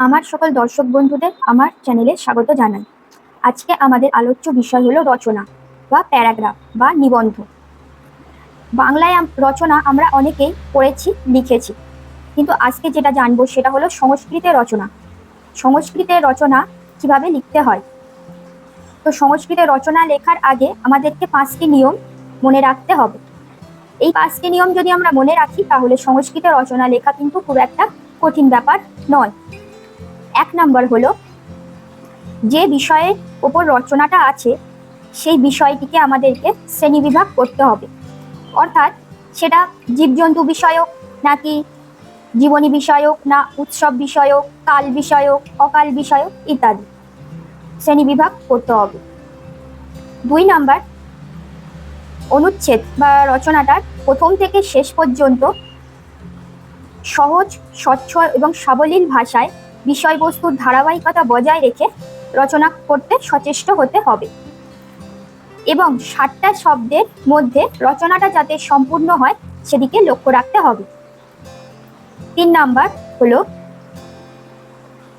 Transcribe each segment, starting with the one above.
আমার সকল দর্শক বন্ধুদের আমার চ্যানেলে স্বাগত জানাই। আজকে আমাদের আলোচ্য বিষয় হলো রচনা বা প্যারাগ্রাফ বা নিবন্ধ। বাংলায় রচনা আমরা অনেকেই পড়েছি, লিখেছি। কিন্তু আজকে যেটা জানব সেটা হলো সংস্কৃতে রচনা। সংস্কৃতে রচনা কীভাবে লিখতে হয়? তো সংস্কৃতে রচনা লেখার আগে আমাদেরকে পাঁচটি নিয়ম মনে রাখতে হবে। এই পাঁচটি নিয়ম যদি আমরা মনে রাখি, তাহলে সংস্কৃতে রচনা লেখা কিন্তু খুব একটা কঠিন ব্যাপার নয়। এক নাম্বার হলো, যে বিষয়ের ওপর রচনাটা আছে, সেই বিষয়টিকে আমাদেরকে শ্রেণীবিভাগ করতে হবে। অর্থাৎ সেটা জীবজন্তু বিষয়ক নাকি জীবনী বিষয়ক না উৎসব বিষয়ক, কাল বিষয়ক, অকাল বিষয়ক ইত্যাদি শ্রেণীবিভাগ করতে হবে। দুই নাম্বার, অনুচ্ছেদ বা রচনাটার প্রথম থেকে শেষ পর্যন্ত সহজ, স্বচ্ছ এবং সাবলীল ভাষায় বিষয়বস্তুর ধারাবাহিকতা বজায় রেখে রচনা করতে সচেষ্ট হতে হবে। এবং ষাটটা শব্দের মধ্যে রচনাটা যাতে সম্পূর্ণ হয়, সেদিকে লক্ষ্য রাখতে হবে। তিন নাম্বার হলো,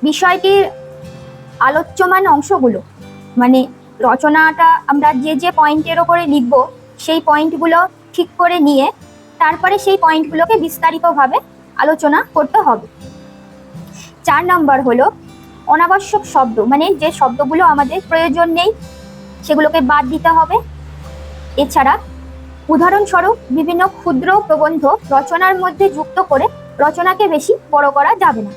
বিষয়টির আলোচ্যমান অংশগুলো মানে রচনাটা আমরা যে যে পয়েন্টের ওপরে লিখব, সেই পয়েন্টগুলো ঠিক করে নিয়ে, তারপরে সেই পয়েন্টগুলোকে বিস্তারিতভাবে আলোচনা করতে হবে। চার নম্বর হলো অনাবশ্যক শব্দ মানে যে শব্দগুলো আমাদের প্রয়োজন নেই, সেগুলোকে বাদ দিতে হবে। এছাড়া উদাহরণস্বরূপ বিভিন্ন ক্ষুদ্র প্রবন্ধ রচনার মধ্যে যুক্ত করে রচনাকে বেশি বড় করা যাবে না।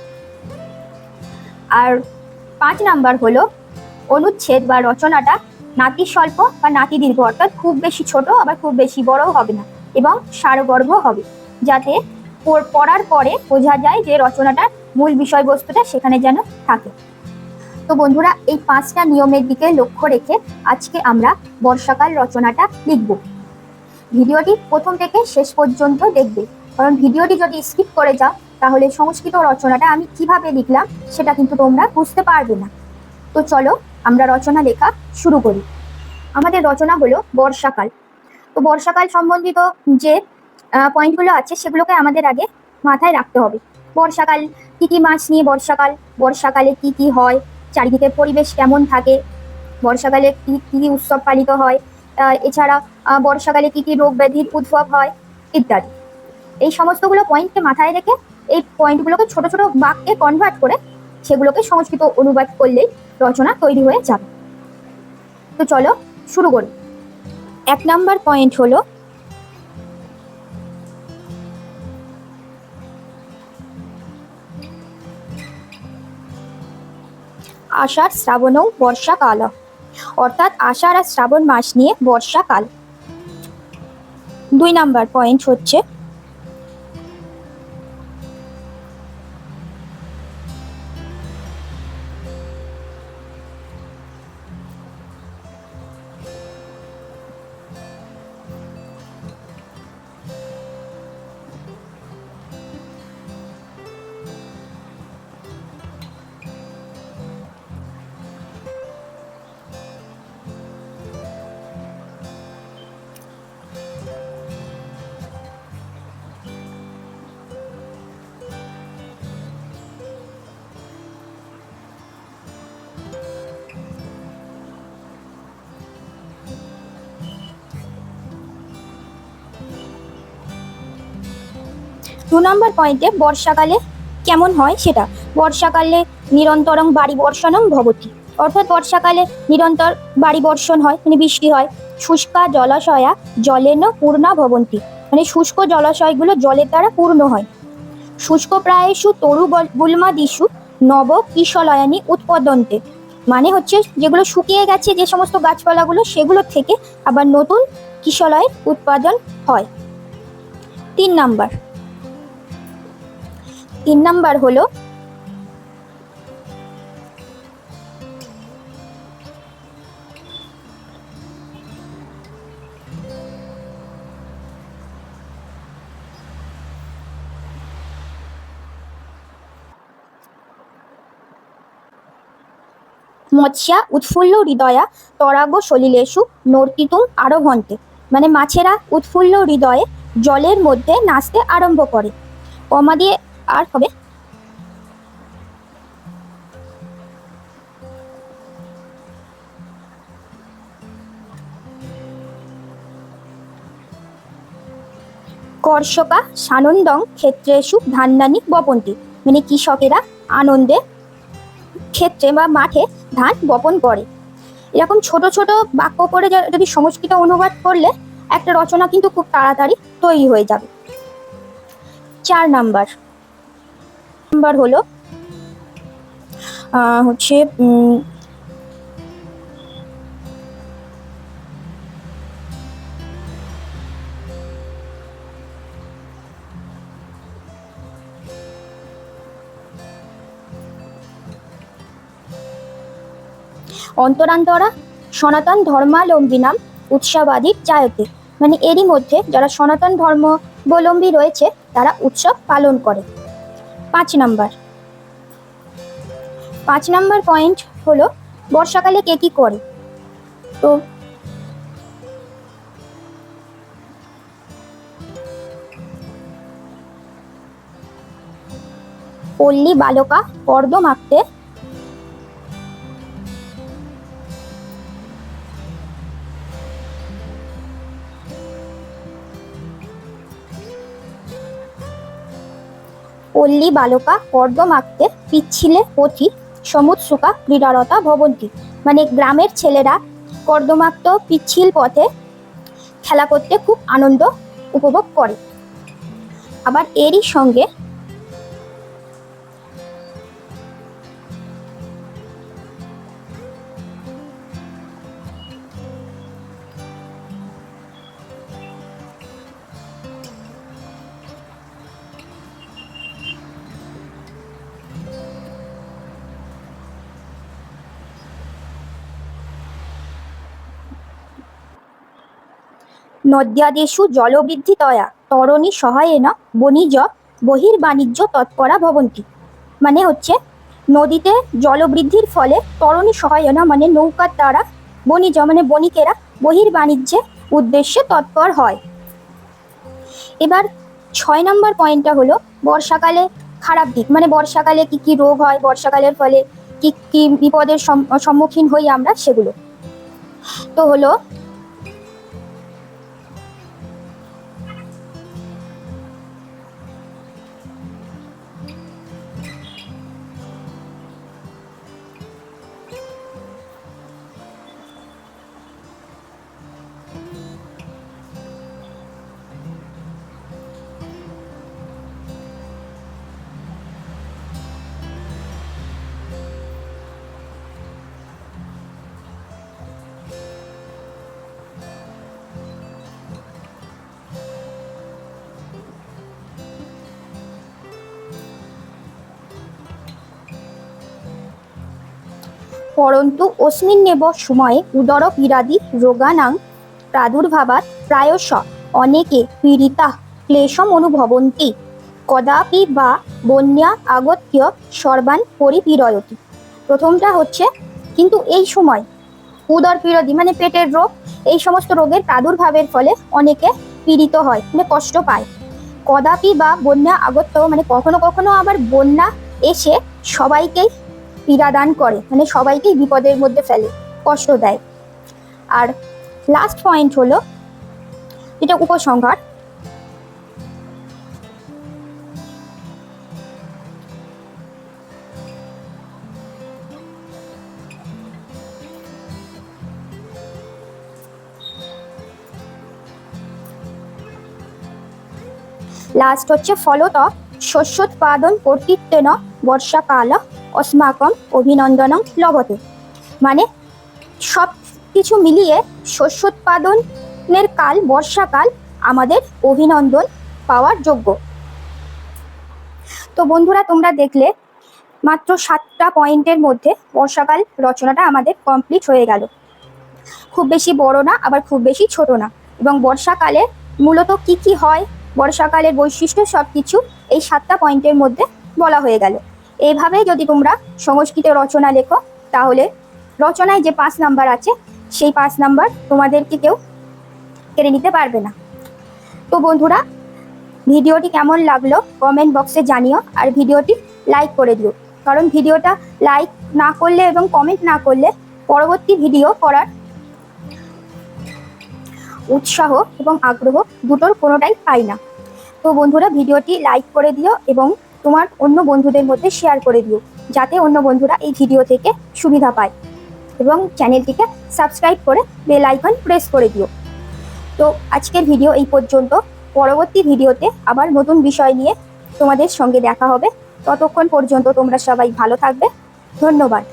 আর পাঁচ নাম্বার হলো অনুচ্ছেদ বা রচনাটা নাতি স্বল্প বা নাতি দীর্ঘ অর্থাৎ খুব বেশি ছোট, আবার খুব বেশি বড়ও হবে না এবং সারগর্ভ হবে, যাতে পড়- পড়ার পরে বোঝা যায় যে রচনাটার মূল বিষয়বস্তুটা সেখানে যেন থাকে। তো বন্ধুরা, এই পাঁচটা নিয়মের দিকে লক্ষ্য রেখে আজকে আমরা বর্ষাকাল রচনাটা লিখব। ভিডিওটি প্রথম থেকে শেষ পর্যন্ত দেখবে। কারণ ভিডিওটি যদি স্কিপ করে যাও, তাহলে সংস্কৃত রচনাটা আমি কীভাবে লিখলাম সেটা কিন্তু তোমরা বুঝতে পারবে না। তো চলো আমরা রচনা লেখা শুরু করি। আমাদের রচনা হলো বর্ষাকাল। তো বর্ষাকাল সম্বন্ধিত যে পয়েন্টগুলো আছে সেগুলোকে আমাদের আগে মাথায় রাখতে হবে। বর্ষাকাল, কি কি মাছ নিয়ে বর্ষাকাল, বর্ষাকালে কি কি হয়, চারিদিকে পরিবেশ কেমন থাকে, বর্ষাকালে কি কি উৎসব পালিত হয় এছাড়া বর্ষাকালে কি কি রোগ ব্যাধির উদ্ভব হয়, ইত্যাদি। এই সমস্তগুলো পয়েন্টকে মাথায় রেখে এই পয়েন্টগুলোকে ছোট ছোট বাক্যে কনভার্ট করে সেগুলোকে সংস্কৃত অনুবাদ করলেই রচনা তৈরি হয়ে যাবে। তো চলো শুরু করি। এক নাম্বার পয়েন্ট হলো আষাঢ় শ্রাবণও বর্ষাকাল অর্থাৎ আষাঢ় আর শ্রাবণ মাস নিয়ে বর্ষাকাল। দুই নাম্বার পয়েন্ট হচ্ছে দু নম্বর পয়েন্টে বর্ষাকালে কেমন হয় সেটা? বর্ষাকালে নিরন্তরং বাড়ি বর্ষণং ভবতি। অর্থাৎ বর্ষাকালে নিরন্তর বাড়ি বর্ষণ হয় মানে বৃষ্টি হয়। শুষ্কা জলাশয়া জলেন পূর্ণা ভবন্তি। মানে শুষ্ক জলাশয়গুলো জলের দ্বারা পূর্ণ হয়। শুষ্ক প্রায়শু তরু বল- গুল্মাদিষু নব কিশলয়ানি উৎপদন্তে। মানে হচ্ছে যেগুলো শুকিয়ে গেছে যে সমস্ত গাছপালাগুলো, সেগুলো থেকে আবার নতুন কিশলয়ের উৎপাদন হয়। তিন নাম্বার তিন নাম্বার হলো, মৎস্যা উৎফুল্ল হৃদয়া তরাগ সলিলেষু নর্তিতুম আরভন্তে মানে মাছেরা উৎফুল্ল হৃদয়ে জলের মধ্যে নাচতে আরম্ভ করে। কমা দিয়ে আর হবে? কর্ষকা সানন্দং ক্ষেত্রেষু ধান্যানি বপন্তি। মানে কৃষকেরা আনন্দে ক্ষেত্রে বা মাঠে ধান বপন করে। এরকম ছোট ছোট বাক্য করে যদি সংস্কৃত অনুবাদ করলে একটা রচনা কিন্তু খুব তাড়াতাড়ি তৈরি হয়ে যাবে। চার নাম্বার। নাম্বার হলো হচ্ছে অন্তরান্তরা, সনাতন ধর্মাবলম্বিনাম উৎসবাদী জায়তে মানে এরই মধ্যে যারা সনাতন ধর্মাবলম্বী রয়েছে, তারা উৎসব পালন করে। পাঁচ নাম্বার। পাঁচ নাম্বার পয়েন্ট হলো বর্ষাকালে কে কী করে? তো পল্লী, বালকা পর্দ মাখতে পল্লী বালকা কর্দমাক্তে পিচ্ছিলে পথি সমুৎসুকা ক্রীড়ারতা ভবনটি মানে গ্রামের ছেলেরা কর্দমাক্ত পিচ্ছিল পথে খেলা করতে খুব আনন্দ উপভোগ করে। আবার এরই সঙ্গে নদ্যাদেশু জলবৃদ্ধিতয়া তরণী সহায়েন বণিজ বহির্বাণিজ্য তৎপরা ভবন্তি। মানে হচ্ছে নদীতে জলবৃদ্ধির ফলে তরণী সহায়না মানে নৌকার দ্বারা বণিজ মানে বণিকেরা বহির্বাণিজ্যে উদ্দেশ্যে তৎপর হয়। এবার ছয় নম্বর পয়েন্টটা হলো বর্ষাকালে খারাপ দিক। মানে বর্ষাকালে কি কি রোগ হয়, বর্ষাকালের ফলে কি কি বিপদের সম- সম্মুখীন হই আমরা সেগুলো। তো হলো পরন্তু অস্মিন্নেব সময়ে উদর পীড়াদি রোগানাং প্রাদুর্ভাবাৎ প্রায়শ অনেকে পীড়িতা ক্লেশম অনুভবন্তি। কদাপি বা বন্যা আগত্য সর্বান পরিপীড়য়তি। প্রথমটা হচ্ছে, কিন্তু এই সময় উদর পীড়াদি মানে পেটের রোগ, এই সমস্ত রোগের প্রাদুর্ভাবের ফলে অনেকে পীড়িত হয় মানে কষ্ট পায়। কদাপি বা বন্যা আগত্য মানে কখনো কখনো আবার বন্যা এসে সবাইকেই পীড়াদান করে মানে সবাইকেই বিপদের মধ্যে ফেলে, কষ্ট দেয়। আর লাস্ট পয়েন্ট হলো, এটা উপসংহার। লাস্ট হচ্ছে, ফলত শস্যোৎপাদন কর্তৃত্বেন বর্ষাকাল অস্মাকম অভিনন্দনং লভতে। মানে সব কিছু মিলিয়ে শস্যোৎপাদনের কাল, বর্ষাকাল আমাদের অভিনন্দন পাওয়ার যোগ্য। তো বন্ধুরা, তোমরা দেখলে মাত্র সাতটা পয়েন্টের মধ্যে বর্ষাকাল রচনাটা আমাদের কমপ্লিট হয়ে গেল। খুব বেশি বড় না, আবার খুব বেশি ছোট না। এবং বর্ষাকালে মূলত কি কি হয়, বর্ষাকালের বৈশিষ্ট্য সব কিছু এই সাতটা পয়েন্টের মধ্যে বলা হয়ে গেল। এইভাবে যদি তোমরা সংস্কৃত রচনা লেখো, তাহলে রচনায় যে পাঁচ নাম্বার আছে, সেই পাঁচ নাম্বার তোমাদেরকে কেউ কেড়ে নিতে পারবে না। তো বন্ধুরা, ভিডিওটি কেমন লাগল কমেন্ট বক্সে জানিও আর ভিডিওটি লাইক করে দিও। কারণ ভিডিওটা লাইক না করলে এবং কমেন্ট না করলে পরবর্তী ভিডিও করার উৎসাহ এবং আগ্রহ দুটোর কোনোটাই পাই না। তো বন্ধুরা, ভিডিওটি লাইক করে দিও এবং তোমার অন্য বন্ধুদের মধ্যে শেয়ার করে দিও, যাতে অন্য বন্ধুরা এই ভিডিও থেকে সুবিধা পায়। এবং চ্যানেলটিকে সাবস্ক্রাইব করে বেল আইকন প্রেস করে দিও। তো আজকের ভিডিও এই পর্যন্ত। পরবর্তী ভিডিওতে আবার নতুন বিষয় নিয়ে তোমাদের সঙ্গে দেখা হবে। ততক্ষণ পর্যন্ত তোমরা সবাই ভালো থাকবে। ধন্যবাদ।